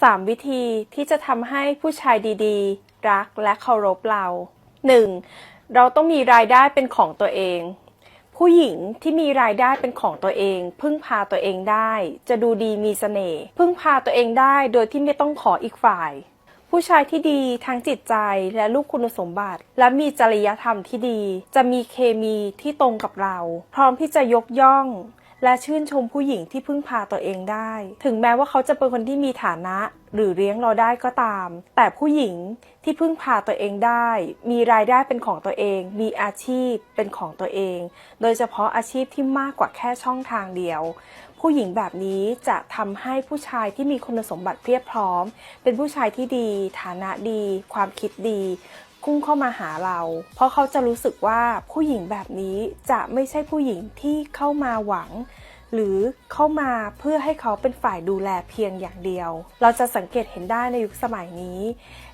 3 วิธีที่จะทำให้ผู้ชายดีๆ รักและเคารพเรา 1. เราต้องมีรายได้เป็นของตัวเอง ผู้หญิงที่มีรายได้เป็นของตัวเอง พึ่งพาตัวเองได้ จะดูดีมีเสน่ห์พึ่งพาตัวเองได้โดยที่ไม่ต้องขออีกฝ่าย ผู้ชายที่ดีทั้งจิตใจและลูกคุณสมบัติ และมีจริยธรรมที่ดี จะมีเคมีที่ตรงกับเรา พร้อมที่จะยกย่อง และชื่นชมผู้หญิงที่พึ่งพาตัวเองได้ ถึงแม้ว่าเขาจะเป็นคนที่มีฐานะ หรือเลี้ยงเราได้ก็ตาม แต่ผู้หญิงที่พึ่งพาตัวเองได้ มีรายได้เป็นของตัวเอง มีอาชีพเป็นของตัวเอง โดยเฉพาะอาชีพที่มากกว่าแค่ช่องทางเดียว ผู้หญิงแบบนี้จะทำให้ผู้ชายที่มีคุณสมบัติเพียบพร้อม เป็นผู้ชายที่ดี ฐานะดี ความคิดดี พุ่งเข้ามาหาเรา เพราะเขาจะรู้สึกว่าผู้หญิงแบบนี้จะไม่ใช่ผู้หญิงที่เข้ามาหวัง หรือเข้ามาเพื่อให้เขาเป็นฝ่ายดูแลเพียงอย่างเดียว เราจะสังเกตเห็นได้ในยุคสมัยนี้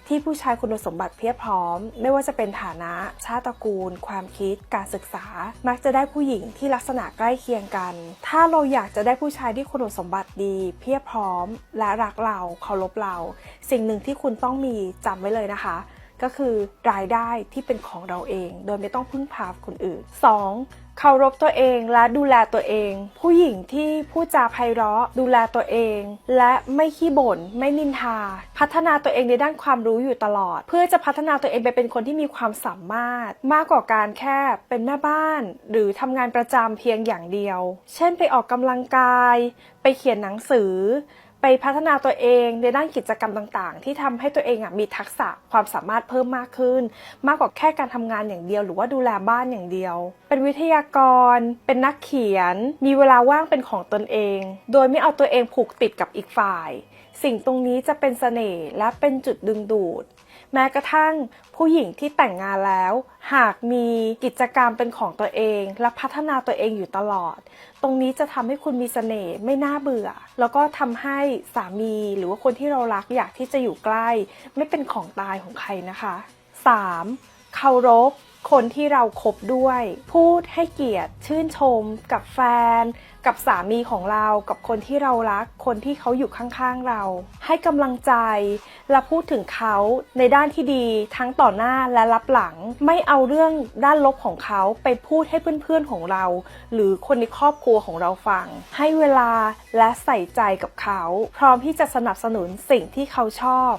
ที่ผู้ชายคุณสมบัติเพียบพร้อม ไม่ว่าจะเป็นฐานะ ชาติตระกูล ความคิด การศึกษา มักจะได้ผู้หญิงที่ลักษณะใกล้เคียงกัน ถ้าเราอยากจะได้ผู้ชายที่คุณสมบัติดี เพียบพร้อม และรักเราเคารพเรา สิ่งหนึ่งที่คุณต้องมีจำไว้เลยนะคะ ก็คือรายได้ที่เป็นของเราเอง โดยไม่ต้องพึ่งพาคนอื่น 2. เคารพตัวเองและดูแลตัวเอง ผู้หญิงที่พูดจาไพเราะดูแลตัวเอง และไม่ขี้บ่นไม่นินทา พัฒนาตัวเองในด้านความรู้อยู่ตลอด เพื่อจะพัฒนาตัวเองไปเป็นคนที่มีความสามารถ มากกว่าการแค่เป็นแม่บ้าน หรือทำงานประจำเพียงอย่างเดียว เช่นไปออกกำลังกาย ไปเขียนหนังสือ ไปพัฒนาตัวเองในด้านกิจกรรมต่างๆ ที่ทำให้ตัวเองอะมีทักษะความสามารถเพิ่มมากขึ้น มากกว่าแค่การทำงานอย่างเดียว หรือว่าดูแลบ้านอย่างเดียว เป็นวิทยากร เป็นนักเขียน มีเวลาว่างเป็นของตนเอง โดยไม่เอาตัวเองผูกติดกับอีกฝ่าย สิ่งตรงนี้จะเป็นเสน่ห์และเป็นจุดดึงดูด แม้กระทั่งผู้หญิงที่แต่งงานแล้ว หากมีกิจกรรมเป็นของตัวเอง และพัฒนาตัวเองอยู่ตลอด ตรงนี้จะทำให้คุณมีเสน่ห์ไม่น่าเบื่อ แล้วก็ทำให้สามีหรือว่าคนที่เรารักอยากที่จะอยู่ใกล้ ไม่เป็นของตายของใครนะคะ 3. เคารพคนที่เราคบด้วย พูดให้เกียรติชื่นชม กับแฟน กับสามีของเรา กับคนที่เรารัก คนที่เขาอยู่ข้างๆเรา ให้กำลังใจ และพูดถึงเขาในด้านที่ดีทั้งต่อหน้าและรับหลัง ไม่เอาเรื่องด้านลบของเขาไปพูดให้เพื่อนๆของเรา หรือคนในครอบครัวของเราฟัง ให้เวลาและใส่ใจกับเขา พร้อมที่จะสนับสนุนสิ่งที่เขาชอบ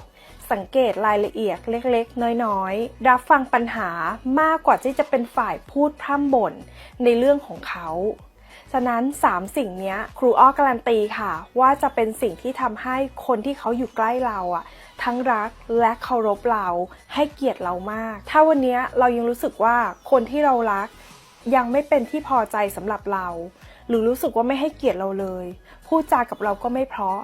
สังเกตรายละเอียดเล็กๆ น้อยๆ รับฟังปัญหามากกว่าที่จะเป็นฝ่ายพูดพร่ำบ่นในเรื่องของเขาฉะนั้น 3 สิ่งนี้ครูอ้อการันตีค่ะ ว่าจะเป็นสิ่งที่ทำให้คนที่เขาอยู่ใกล้เราอะทั้งรักและเคารพเราให้เกียรติเรามาก ถ้าวันนี้เรายังรู้สึกว่าคนที่เรารัก ยังไม่เป็นที่พอใจสำหรับเรา หรือรู้สึกว่าไม่ให้เกียรติเราเลย พูดจากับเราก็ไม่เพราะ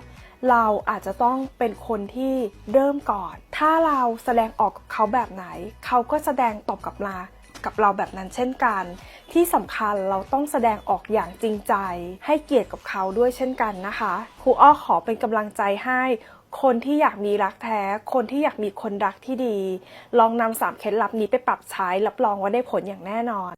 เราอาจจะต้องเป็นคนที่เริ่มก่อน ถ้าเราแสดงออกกับเขาแบบไหน เขาก็แสดงตอบกลับมากับเราแบบนั้นเช่นกัน ที่สำคัญเราต้องแสดงออกอย่างจริงใจ ให้เกียรติกับเขาด้วยเช่นกันนะคะครูอ้อขอเป็นกำลังใจให้ คนที่อยากมีรักแท้ คนที่อยากมีคนรักที่ดี ลองนำสามเคล็ดลับนี้ไปปรับใช้รับรองว่าได้ผลอย่างแน่นอน